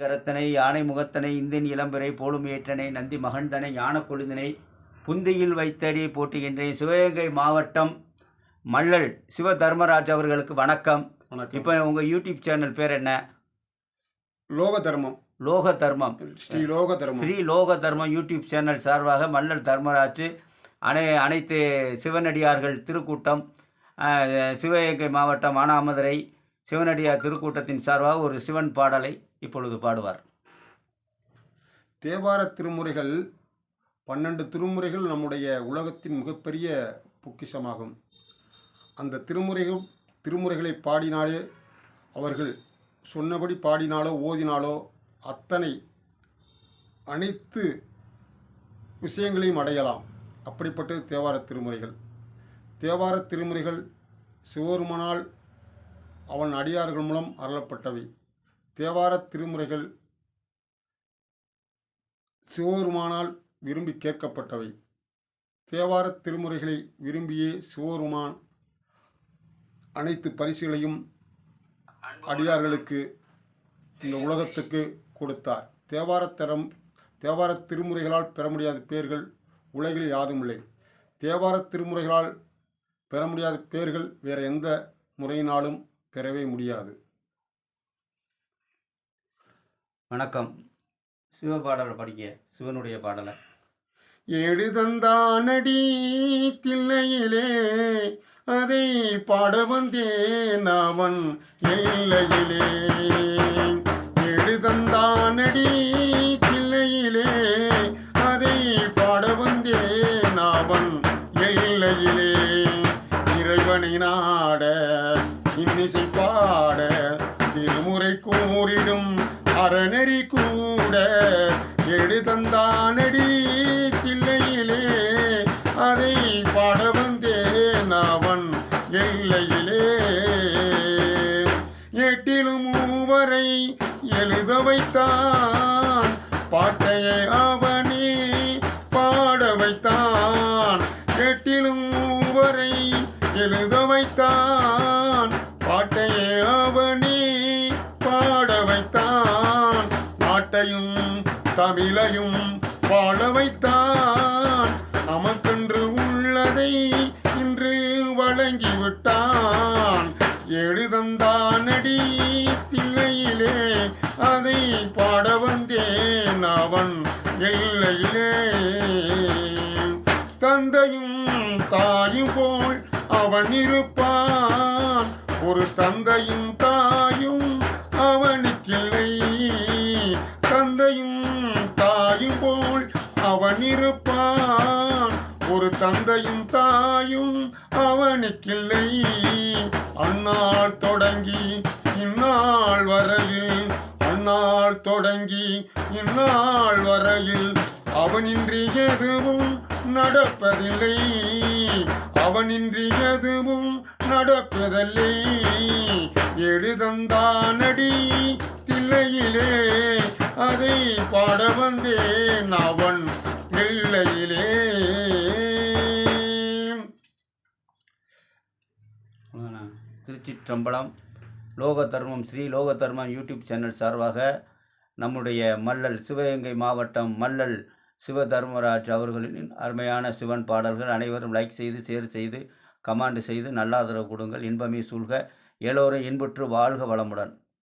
கரத்தனை யானை முகத்தனை இந்தின் இளம்பிறை போலும் ஏற்றனை நந்தி மகந்தனை ஞான கொழுந்தினை புந்தியில் வைத்தடி போட்டுகின்றேன். சிவகங்கை மாவட்டம் மல்லல் சிவ தர்மராஜ் அவர்களுக்கு வணக்கம். இப்போ உங்கள் யூடியூப் சேனல் பேர் என்ன? லோக தர்மம் லோக தர்மம் ஸ்ரீ லோக தர்மம் ஸ்ரீ லோக தர்மம் யூடியூப் சேனல் சார்பாக மல்லல் தர்மராஜ் அனை அனைத்து சிவனடியார்கள் திருக்கூட்டம் சிவகங்கை மாவட்டம் மானாமதுரை சிவனடியார் திருக்கூட்டத்தின் சார்பாக ஒரு சிவன் பாடலை இப்பொழுது பாடுவார். தேவார திருமுறைகள் பன்னெண்டு திருமுறைகள் நம்முடைய உலகத்தின் மிகப்பெரிய பொக்கிஷமாகும். அந்த திருமுறைகள் திருமுறைகளை பாடினாலே அவர்கள் சொன்னபடி பாடினாலோ ஓதினாலோ அத்தனை அனைத்து விஷயங்களையும் அடையலாம். அப்படிப்பட்டது தேவார திருமுறைகள். தேவார திருமுறைகள் சிவருமனால் அவன் அடியார்கள் மூலம் அருளப்பட்டவை. தேவார திருமுறைகள் சிவபெருமானால் விரும்பி கேட்கப்பட்டவை. தேவார திருமுறைகளை விரும்பியே சிவபெருமான் அனைத்து பரிசுகளையும் அடியார்களுக்கு இந்த உலகத்துக்கு கொடுத்தார். தேவாரத்தரம் தேவார திருமுறைகளால் பெற முடியாத பேர்கள் உலகில் யாதுமில்லை தேவார திருமுறைகளால் பெற முடியாத பேர்கள் வேறு எந்த முறையினாலும் பெறவே முடியாது. வணக்கம். சிவ பாடலை படிக்க சிவனுடைய பாடலை. எழுதந்தானடி தில்லையிலே அதை பாட வந்தேன் அவன் இல்லையிலே எழுதந்தானடி தில்லையிலே அதை பாட வந்தேன் அவன் இல்லையிலே இறைவனை நான் அறநெறி கூட எழுதந்தானடி தில்லையிலே. அதை பாட வந்தேன் அவன் எல்லையிலே. எட்டிலும் மூவரை எழுத வைத்தான். பாட்டையை அவனே பாட வைத்தான். எட்டிலும் மூவரை எழுத வைத்தான். தமிழையும் வாழ வைத்தான். நமக்கென்று உள்ளதை இன்று வழங்கிவிட்டான் எழுதந்தானடி தில்லையிலே அதை பாட வந்தேன் அவன் எல்லையிலே. தந்தையும் தாயும் போல் அவன் இருப்பான். ஒரு தந்தையும் தாயும் அவனுக்கில்லை. தந்தையும் தாயும் அவனுக்கில்லை. அந்நாள் தொடங்கி இந்நாள் வரையில் அந்நாள் தொடங்கி இந்நாள் வரையில் அவனின்றி எதுவும் நடப்பதில்லை. அவனின்றி எதுவும் நடப்பதில்லை. எழுதந்தானடி தில்லையிலே அதை பாட வந்தேன் அவன் பிள்ளையிலே திருச்சிற்றம்பலம் லோக தர்மம் ஸ்ரீ லோக தர்மம் யூடியூப் சேனல் சார்பாக நம்முடைய மல்லல் சிவகங்கை மாவட்டம் மல்லல் சிவ தர்மராஜ் அவர்களின் அருமையான சிவன் பாடல்கள் அனைவரும் லைக் செய்து ஷேர் செய்து கமாண்ட் செய்து நல்லாதரவு கொடுங்கள். இன்பமே சூழ்க. எல்லோரும் இன்புற்று வாழ்க வளமுடன்.